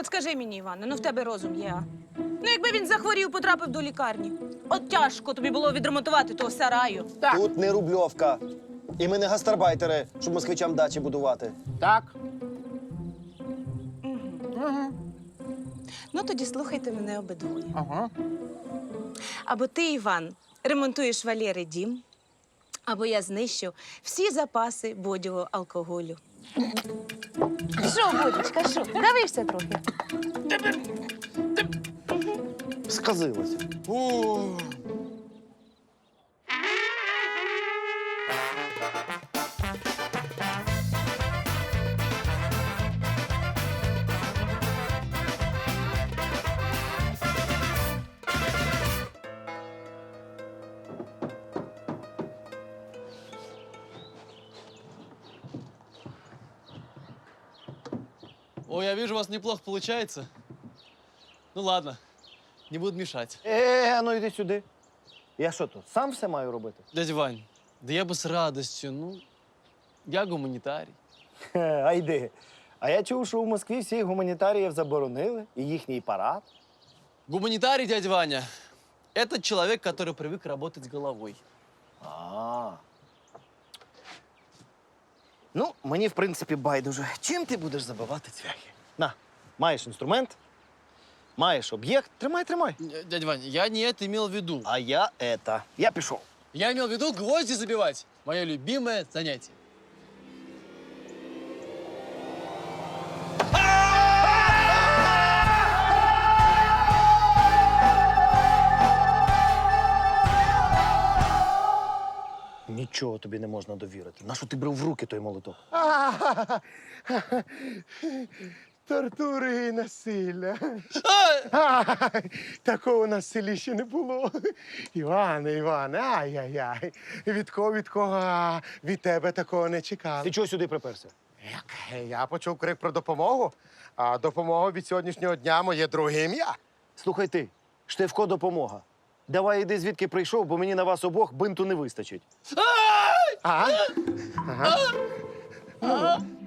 От скажи мені, Іване, ну в тебе розум є, а? Ну, якби він захворів, потрапив до лікарні. От тяжко тобі було відремонтувати того сараю. Так. Тут не рубльовка. І ми не гастарбайтери, щоб москвичам дачі будувати. Так. Ну тоді слухайте мене обидвоє. Ага. Або ти, Іван, ремонтуєш Валєри дім, або я знищу всі запаси бодього алкоголю. Що, Бодічка, що? Давився трохи. Сказилося. неплохо получается. Ну ладно, не буду мешать. Е, ну йди сюди. Я що тут, сам все маю робити? Дядя Вань, да я бы с радостью, ну, я гуманитарий. Хе, А йди. А я чув, що в Москві всіх гуманітаріїв заборонили, і їхній парад. Гуманитарий, дядя Ваня, это человек, который привык работать головой. А. Ну, мені, в принципі, байдуже. Чим ти будеш забивати цвяхи? На, маєш інструмент, маєш об'єкт. Тримай, тримай. Дядя Вань, я не это имел в виду. А я ета. Я пішов. Я имел в виду гвозди забивать. Мое любимое занятие. Нічого тобі не можна довірити. Нащо ти брав в руки той молоток? Тортури і насилля. А! Такого на селі ще не було. Іване, Іване, ай-яй-яй. Від кого, від кого? А, Від тебе такого не чекав. Ти чого сюди приперся? Як? Я почув крик про допомогу, а допомога від сьогоднішнього дня моє друге ім'я. Слухай ти, Штевко допомога. Давай іди звідки прийшов, бо мені на вас обох бинту не вистачить. А? Ага. Люди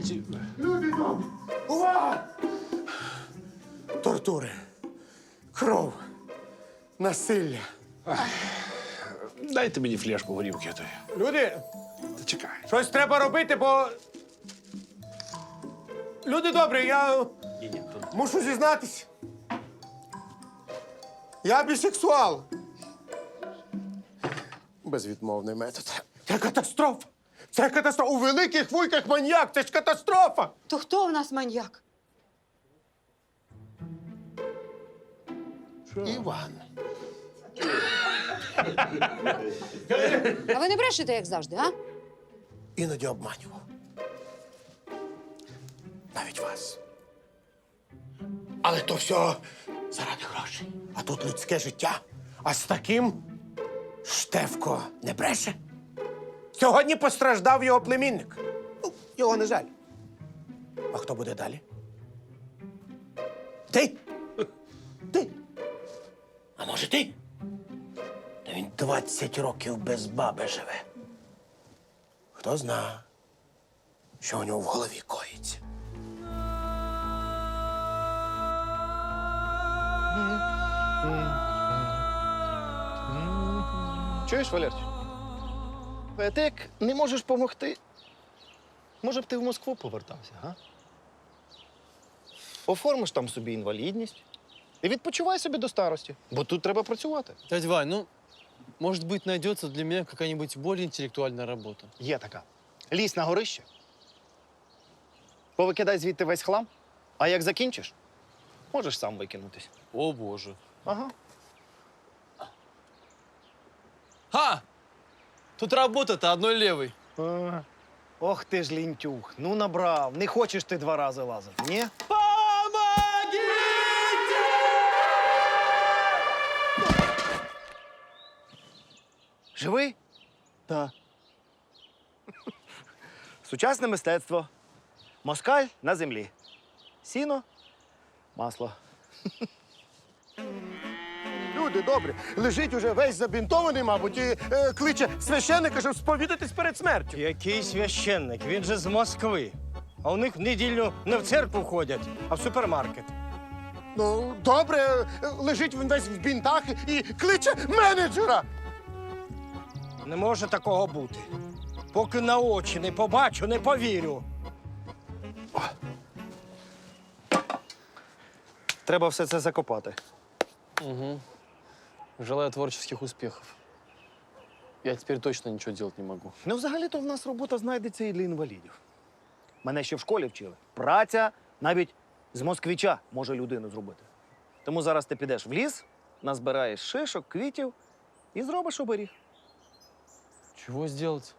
добрі! Люди добрі! Увага! Тортури, кров, насилля. Дайте мені фляжку горівки тої. Люди, Та чекай. щось треба робити, бо. Люди добрі, я мушу зізнатись. Я бісексуал. Безвідмовний метод. Це катастрофа. Це катастрофа. У великих вуйках маньяк. Це ж катастрофа. То хто в нас маньяк? Іван. А ви не брешете, як завжди, а? Іноді обманював. Навіть вас. Але то все заради грошей. А тут людське життя. А з таким Штефко не бреше. Сьогодні постраждав його племінник. Ну, його не жаль. А хто буде далі? Ти? Ти? А може ти? Та він 20 років без баби живе. Хто зна, що у нього в голові коїться. Чуєш, Валерч? А ти як не можеш допомогти? Може б ти в Москву повертався, га? Оформиш там собі інвалідність і відпочивай собі до старості, бо тут треба працювати. Дядя Вань, ну, может быть, найдется для меня какая-нибудь более интеллектуальная работа. Є така. Лізь на горище. Повикидай звідти весь хлам, а як закінчиш, можеш сам викинутись. О, боже. Ага. Ха! Тут работа-то одной левой. А, Ох ти ж лінтюх. Ну набрав. Не хочеш ти два рази лазити, ні? Живий? Так. Сучасне мистецтво. Москаль на землі. Сіно, масло. люди добрі. Лежить уже весь забінтований, мабуть, і е, кличе священника, щоб сповідатись перед смертю. Який священник? Він же з Москви. А у них в неділю не в церкву ходять, а в супермаркет. Ну, добре, е, лежить він весь в бінтах і кличе менеджера. Не може такого бути. Поки на очі не побачу, не повірю. Треба все це закопати. Угу. Желаю творческих успехов. Я теперь точно ничего делать не могу. Ну, взагалі-то в нас робота знайдеться і для інвалідів. Мене ще в школі вчили. Праця навіть з москвича може людину зробити. Тому зараз ти підеш в ліс, назбираєш шишок, квітів і зробиш оберіг. Чего сделать?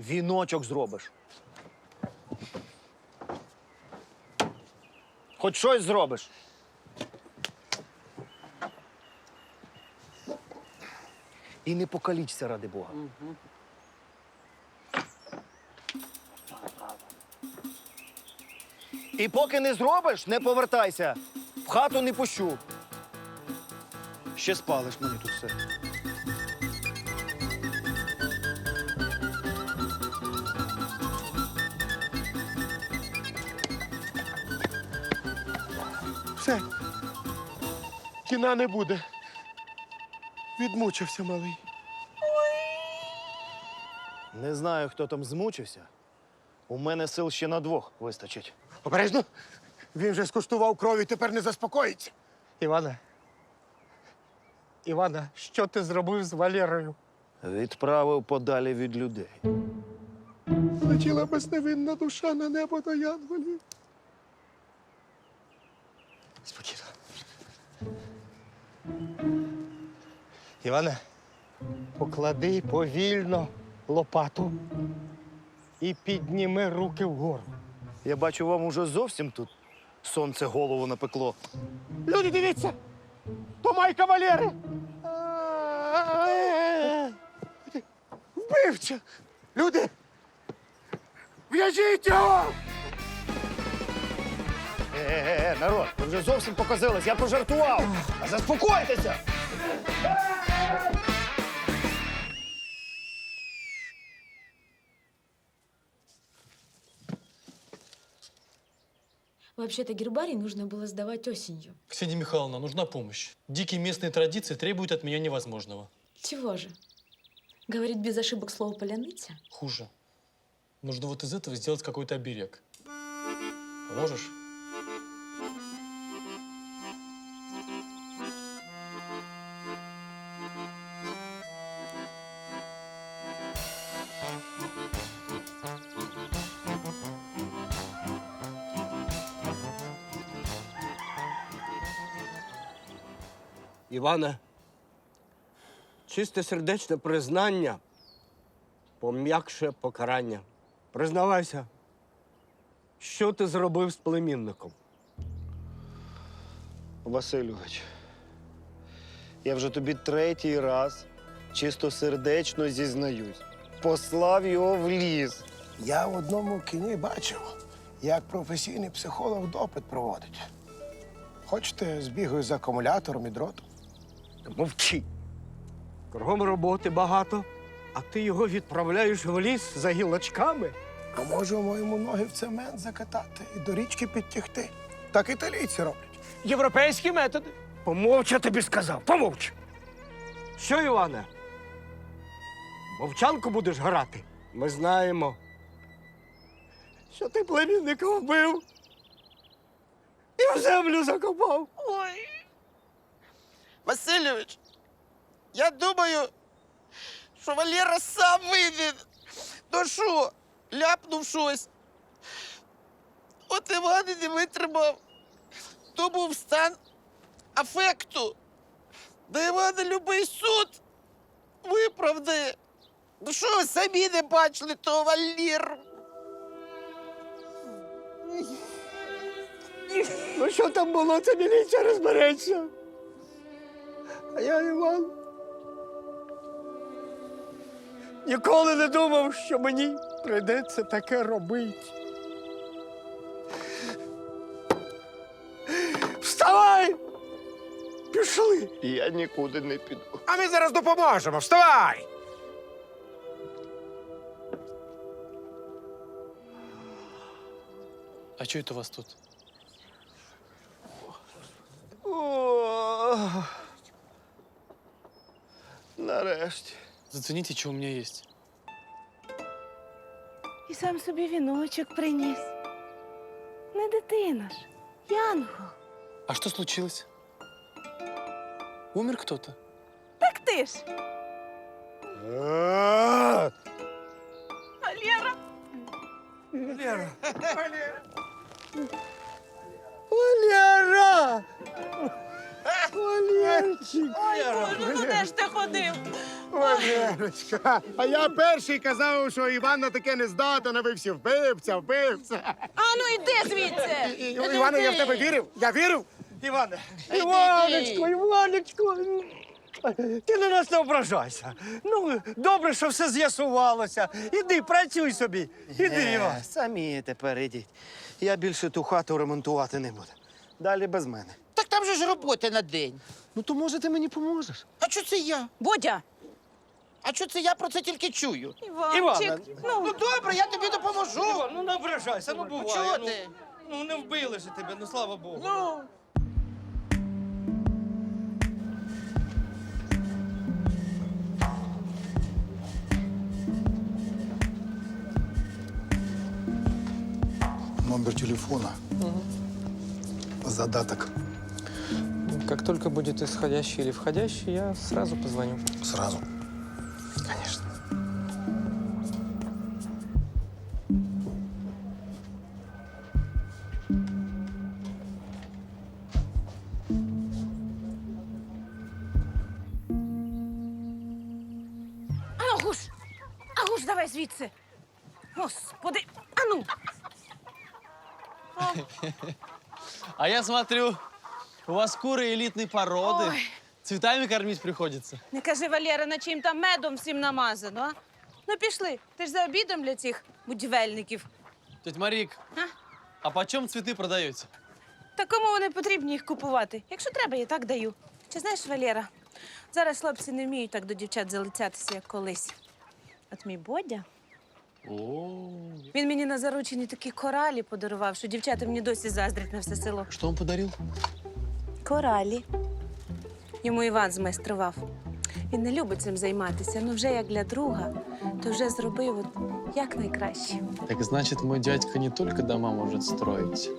Віночок зробиш. Хоч щось зробиш. І не покалічся, ради Бога. І поки не зробиш, не повертайся. В хату не пущу. Ще спалиш мені тут все. Все. Кіна не буде. Відмучився малий. Не знаю, хто там змучився. У мене сил ще на двох вистачить. Обережно. Він вже скуштував крові, тепер не заспокоїться. Іване. Івана, що ти зробив з Валерою? Відправив подалі від людей. Летіла безневинна душа на небо до янголів. Спокійно. Іване, поклади повільно лопату і підніми руки вгору. Я бачу, вам уже зовсім тут сонце голову напекло. Люди, дивіться! То майка Валери! Вбивця! Люди! В'яжіть його! Е-е-е, народ, ви вже зовсім показились, я пожартував. А заспокойтеся! Вообще-то гербарий нужно было сдавать осенью. Ксения Михайловна, нужна помощь. Дикие местные традиции требуют от меня невозможного. Чего же? Говорит без ошибок слово «поляныця»? Хуже. Нужно вот из этого сделать какой-то оберег. Поможешь? Іване, чисте сердечне признання пом'якше покарання. Признавайся, що ти зробив з племінником? Васильович, я вже тобі третій раз чистосердечно зізнаюсь. Послав його в ліс. Я в одному кіні бачив, як професійний психолог допит проводить. Хочете, збігаю з акумулятором і дротом? Та Мовчи. Кругом роботи багато, а ти його відправляєш в ліс за гілочками. А може, моєму ноги в цемент закатати і до річки підтягти? Так італійці роблять. Європейські методи. Помовч, я тобі сказав, помовч. Що, Іване? Мовчанку будеш грати? Ми знаємо, що ти племінника вбив і в землю закопав. Васильович, я думаю, що Валера сам винен. Ну що, ляпнув щось. От Іван не витримав. То був стан афекту. Да Івана любий суд виправдає. Ну що ви самі не бачили того Валеру? Ну що там було, це міліція розбереться. А я, Іван, ніколи не думав, що мені прийдеться таке робити. Вставай! Пішли! Я нікуди не піду. А ми зараз допоможемо. Вставай! А что это у вас тут? О, нарешті. Зацените, что у меня есть. І сам собі віночок приніс. Не дитина ж, Янгол. А что случилось? Умер кто-то? Так ти ж. А, Валера. Валера! Валера! Валерчик! Боже, ну де ж ти ходив? Валерочка! А я перший казав, що Іван на таке не здатен, а ви всі вбивця, вбивця. А ну йди звідси. І- Іване, я в тебе вірив? Я вірив? Іване! Іваночко, Іваночко! Ти на нас не ображайся. Ну, добре, що все з'ясувалося. Іди, працюй собі. Іди, Іван. Самі тепер ідіть. Я більше ту хату ремонтувати не буду. Далі без мене. Так там же ж роботи на день. Ну то може ти мені поможеш? А що це я? Бодя. А що це я про це тільки чую? Іванчик. Івана. Ну, Ну добре, я тобі допоможу. Іван, ну не ображайся, ну буває. Чого ну, ти? Ну не вбили ж тебе, ну слава Богу. Ну. Номер телефона. Задаток. Как только будет исходящий или входящий, я сразу позвоню. Сразу. Конечно. Ану, гуш! Агуш, давай звідси. Господи, ану. А я смотрю, у вас куры элитной породы. Ой. Цветами кормить приходится. Не кажи, Валера, на чим там медом всім намазано, а? Ну пішли. Ти ж за обідом для цих будівельників. Тетя Марик, А? а почем цветы продаете? Та кому вони потрібні їх купувати? Якщо треба, я так даю. Чи знаєш, Валера, зараз хлопці не вміють так до дівчат залицятися, як колись. От мій Бодя, О, він мені на заручені такі коралі подарував, що дівчата мені досі заздрять на все село. Что он подарил? Коралі. Йому Іван змайстрував. Він не любить цим займатися, ну вже як для друга, то вже зробив от як найкраще. Так значит, мой дядька не только дома может строить.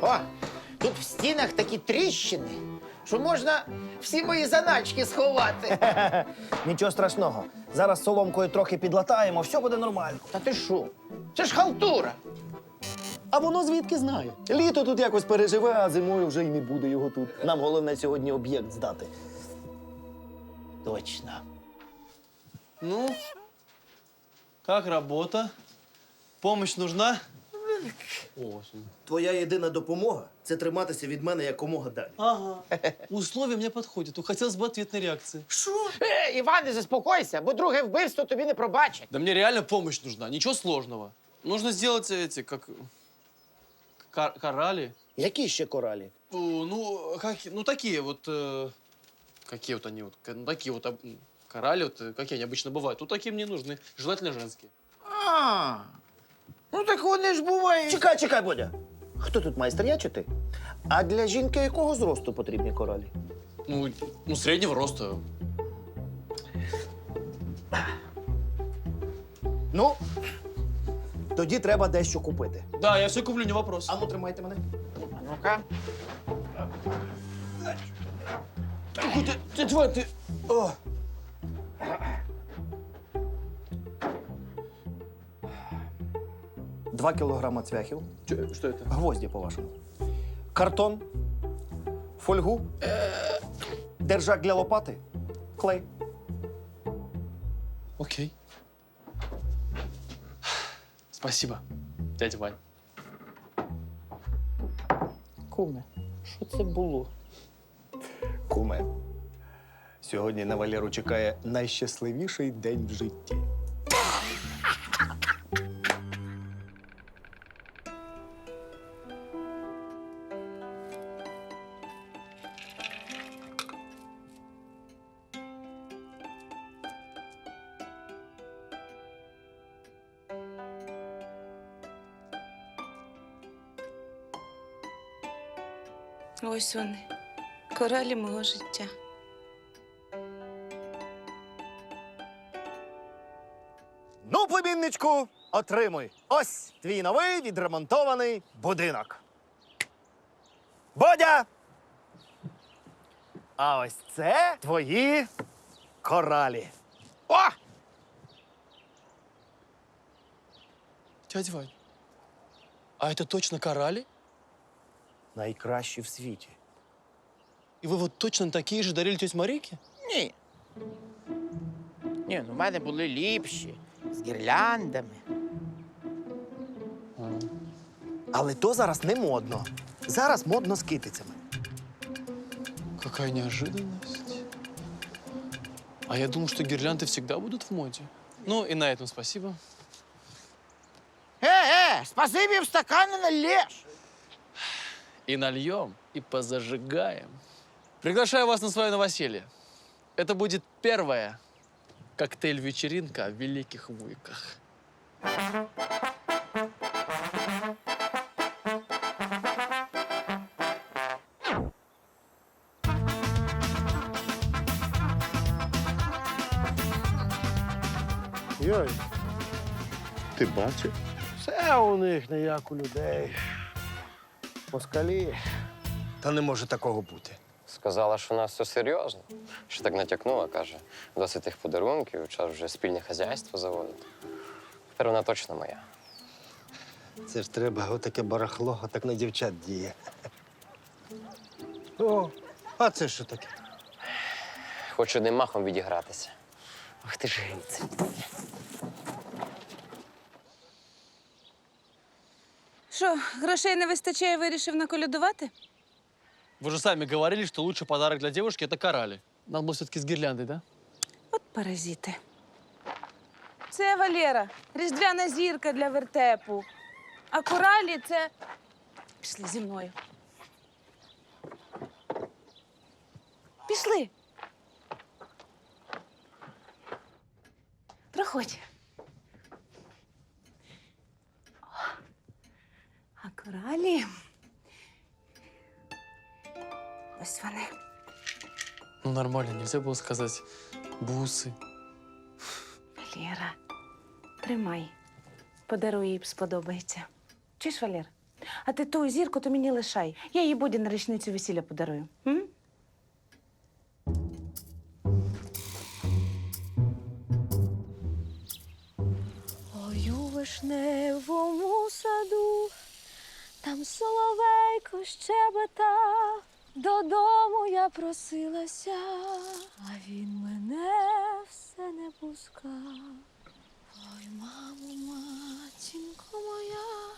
О, тут в стінах такі тріщини, що можна всі мої заначки сховати. Нічого страшного. Зараз соломкою трохи підлатаємо, все буде нормально. Та ти що? Це ж халтура. А воно звідки знає? Літо тут якось переживе, а зимою вже й не буде його тут. Нам головне сьогодні об'єкт здати. Точно. Ну, как работа? Помощь нужна? Очень. Твоя єдина допомога це триматися від мене якомога далі. Ага. Условия мне подходят. Ну, хотелось бы ответной реакции. Е, Іване, заспокойся, бо друге вбивство тобі не пробачать. Да мне реально помощь нужна, ничего сложного. Нужно сделать эти, как... кор- корали. Які ще коралі? О, Ну, как, ну, такие вот... э, какие вот они вот, ка- ну, такие вот об- м, корали, вот, э, какие они обычно бывают. Ну, такие мне нужны, желательно женские. А, ну так вони ж бувають. Чекай, чекай, Бодя. Хто тут майстер, я чи ти? А для жінки якого зросту потрібні коралі? Ну, ну среднего роста. Ну, тоді треба дещо купити. Да, я все куплю, не вопрос. Ану, тримайте мене. Ну-ка. Какой ты, тетя Вань, ты... О. Два кілограма цвяхів, Чё- что это? гвозді, по-вашому. Картон, фольгу, держак для лопати, клей. Окей. Спасибо, дядя Вань. Куме, що це було? Куме, сьогодні на Валеру чекає найщасливіший день в житті. Ось вони, коралі мого життя. Ну, племінничку, отримуй. Ось твій новий відремонтований будинок. Бодя! А ось це твої коралі. О! Дядя Вань, а это точно корали? Найкращі в світі. И вы вот точно такие же дарили тете Марийке? Ні. Ні, ну в мене були ліпші, з гірляндами. Але то зараз не модно. Зараз модно з китицями. Какая неожиданность. А я думал, что гирлянды всегда будут в моде. Ну и на этом спасибо. Е, е, спасибі в стакани налєш. И нальем, и позажигаем. Приглашаю вас на свое новоселье. Это будет первая коктейль-вечеринка в Великих Вуйках. Йой. Ти бачив? Все у них не як у людей. Москалі. Та не може такого бути. Сказала, що у нас все серйозно. Що так натякнула, каже. Досить тих подарунків, час вже спільне хазяйство заводити. Тепер вона точно моя. Це ж треба отаке барахло, отак на дівчат діє. О, а це що таке? Хочу одним махом відігратися. Ах ти ж гріться. Що, грошей не вистачає, вирішив наколядувати? Вы же сами говорили, что лучший подарок для девушки – это корали. Надо было все-таки с гирляндой, да? От паразити. Це Валера, різдвяна зірка для вертепу. А коралі це. Пішли зі мною. Пішли. Проходь. Коралі. Ось вони. Ну, нормально, нельзя было сказать бусы. Валера, тримай. Подаруй їй сподобається. Чуєш, Валер? А ти ту зірку то мені лишай. Я їй Боді на річницю весілля подарую. М? Ой, у вишневому саду, там соловейко щебетав, додому я просилася, а він мене все не пускав. Ой, мамо, матінко моя.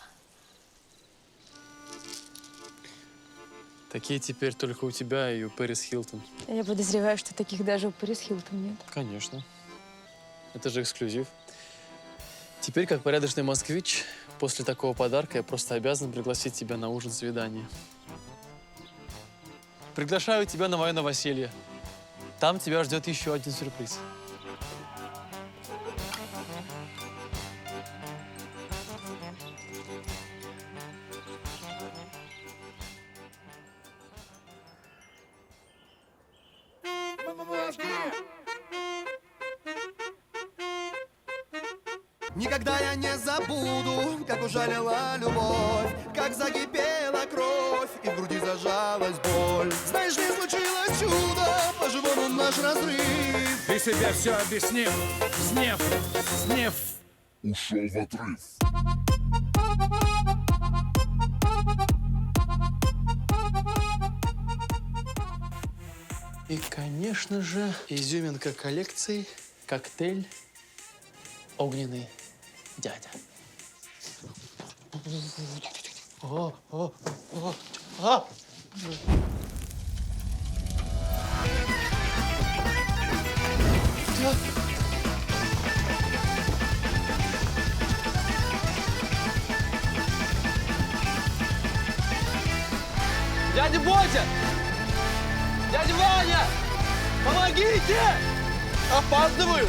Такие теперь только у тебя и у Пэрис Хилтон. Я подозреваю, что таких даже у Пэрис Хилтон нет. Конечно. Это же эксклюзив. Теперь, как порядочный москвич, после такого подарка я просто обязан пригласить тебя на ужин-свидание. Приглашаю тебя на мое новоселье. Там тебя ждет еще один сюрприз. Знев. И, конечно же, изюминка коллекции – коктейль «Огненный дядя». О, о, о, а! Дядя Бодя! Дядя Ваня! Помогите! Опаздываю!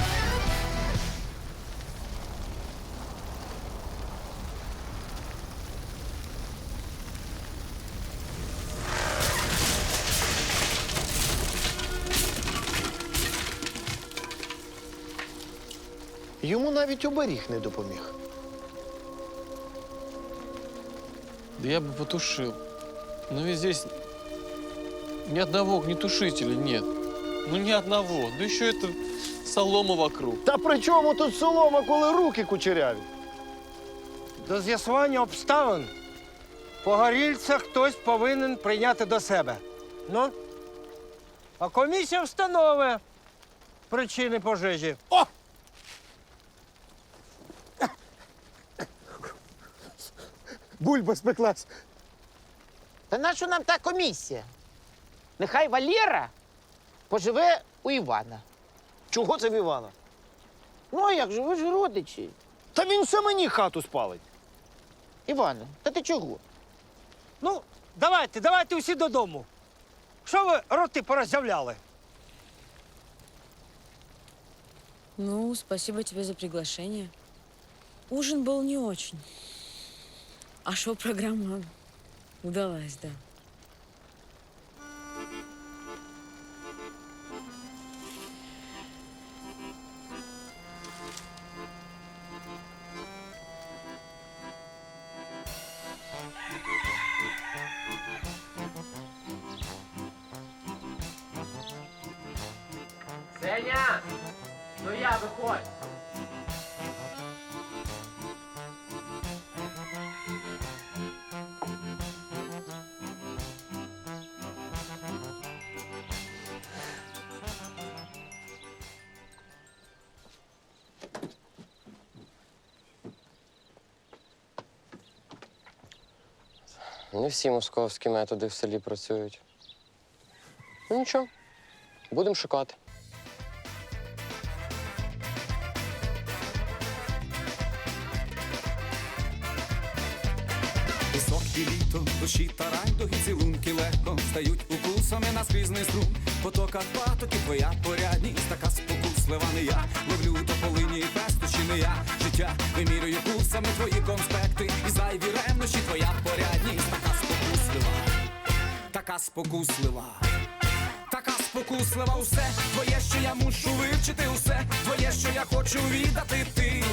Йому навіть оберіг не допоміг. Да я би потушив. Но ведь здесь ни одного огнетушителя нет. Ну ни одного. Да еще это солома вокруг. Та при чому тут солома, коли руки кучеряві? До з'ясування обставин погорільця хтось повинен прийняти до себе. Ну? А комісія встановить причини пожежі. О! Бульба спеклась. Та нащо нам та комісія? Нехай Валєра поживе у Івана. Чого це в Івана? Ну, а як же, ви ж родичі. Та він все мені хату спалить. Іване, та ти чого? Ну, давайте, давайте усі додому. Що ви роти пороззявляли? Ну, спасибо тебе за приглашение. Ужин был не очень. А шоу-программа удалась, да. Сеня! Ну я, виходь! Не всі московські методи в селі працюють. Ну нічого, будемо шукати. Пісок літо, душі та райдуги, цілунки легко стають укусами на скрізний струм. Потока патоки, твоя порядність, така спокуслива не я. Ловлю тополині пестощі не я. Життя вимірюю курсами твої конспекти. І зайві ревнощі, твоя порядність, така спокуслива, така спокуслива. Така спокуслива, усе твоє, що я мушу вивчити, усе твоє, що я хочу віддати, ти